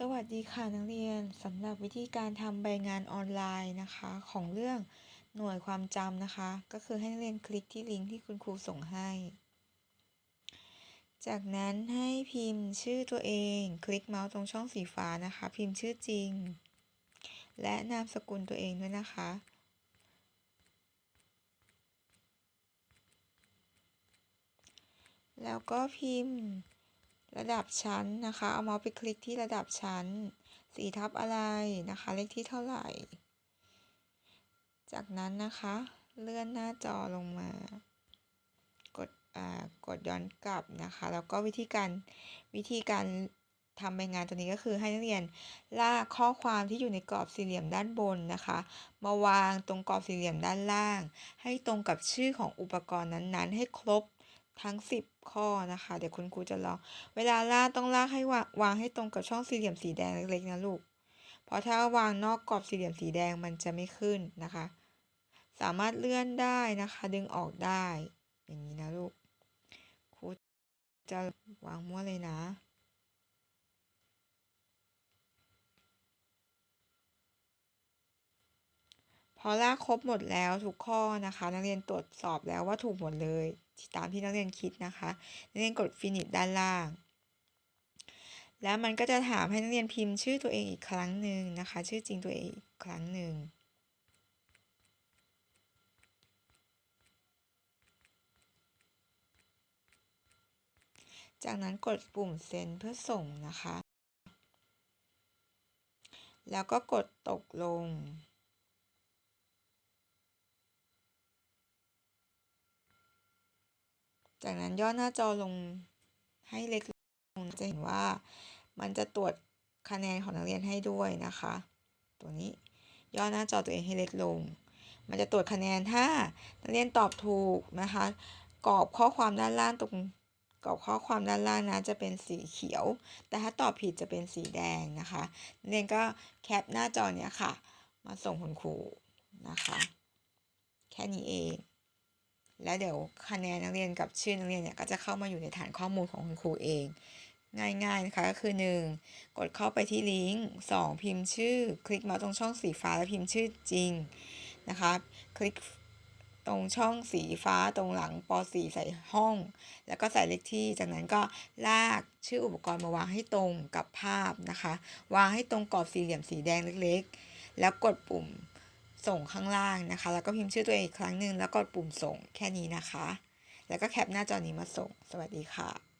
สวัสดีค่ะนักเรียนสำหรับวิธีการทำใบงานออนไลน์นะคะ ของเรื่องหน่วยความจำนะคะ ก็คือให้นักเรียนคลิกที่ลิงก์ที่คุณครูส่งให้ จากนั้นให้พิมพ์ชื่อตัวเอง คลิกเมาส์ตรงช่องสีฟ้านะคะ พิมพ์ชื่อจริง และนามสกุลตัวเองด้วยนะคะ แล้วก็พิมพ์ ระดับชั้นนะคะ เอาเมาส์ไปคลิกที่ระดับชั้นสีทับอะไรนะคะ เลขที่เท่าไหร่ จากนั้นนะคะ เลื่อนหน้าจอลงมา กดอ่ากดย้อนกลับนะคะ แล้วก็วิธีการวิธีการทำใบงานตัวนี้ก็คือให้นักเรียนลากข้อความที่อยู่ในกรอบสี่เหลี่ยมด้านบนนะคะ มาวางตรงกรอบสี่เหลี่ยมด้านล่าง ให้ตรงกับชื่อของอุปกรณ์นั้นๆ ให้ครบ ทั้ง 10 ข้อนะคะ เดี๋ยวคุณครูจะลอง เวลาลากต้องลากให้วางวางให้ตรงกับช่องสี่เหลี่ยมสีแดงเล็กๆนะลูก เพราะถ้าวางนอกกรอบสี่เหลี่ยมสีแดงมันจะไม่ขึ้นนะคะ สามารถเลื่อนได้นะคะ ดึงออกได้ อย่างนี้นะลูก ครูจะวางมั่วเลยนะ อลากครบหมดแล้วทุกข้อนะคะ นักเรียนตรวจสอบแล้วว่าถูกหมดเลยตามที่นักเรียนคิดนะคะ นักเรียนกด finish ด้านล่าง แล้วมันก็จะถามให้นักเรียนพิมพ์ชื่อตัวเองอีกครั้งหนึ่งนะคะ ชื่อจริงตัวเองอีกครั้งหนึ่งจากนั้นกดปุ่มเซ็นเพื่อส่งนะคะ แล้วก็กดตกลง จากนั้นย่อหน้าจอลงให้เล็กลงจะเห็นว่ามันจะตรวจคะแนนของนักเรียนให้ด้วยนะคะ ตัวนี้ย่อหน้าจอตัวเองให้เล็กลง มันจะตรวจคะแนนถ้านักเรียนตอบถูกนะคะ กรอบข้อความด้านล่างตรงกรอบข้อความด้านล่างนะจะเป็นสีเขียว แต่ถ้าตอบผิดจะเป็นสีแดงนะคะนักเรียนก็แคปหน้าจอเนี้ยค่ะ มาส่งคุณครูนะคะ แค่นี้เอง แล้วเดี๋ยวคะแนนนักเรียนกับชื่อนักเรียนเนี่ยก็จะเข้ามาอยู่ในฐานข้อมูลของคุณครูเอง ง่ายๆนะคะก็คือ 1. กดเข้าไปที่ลิงก์ 2. พิมพ์ชื่อ คลิกมาตรงช่องสีฟ้าแล้วพิมพ์ชื่อจริงนะคะคลิกตรงช่องสีฟ้าตรงหลังป .4 ใส่ห้อง แล้วก็ใส่เลขที่จากนั้นก็ลากชื่ออุปกรณ์มาวางให้ตรงกับภาพนะคะ วางให้ตรงกรอบสี่เหลี่ยมสีแดงเล็กๆ แล้วกดปุ่ม ส่งข้างล่างนะคะ แล้วก็พิมพ์ชื่อตัวเองอีกครั้งหนึ่งแล้วกดปุ่มส่งแค่นี้นะคะ แล้วก็แคปหน้าจอนี้มาส่ง สวัสดีค่ะ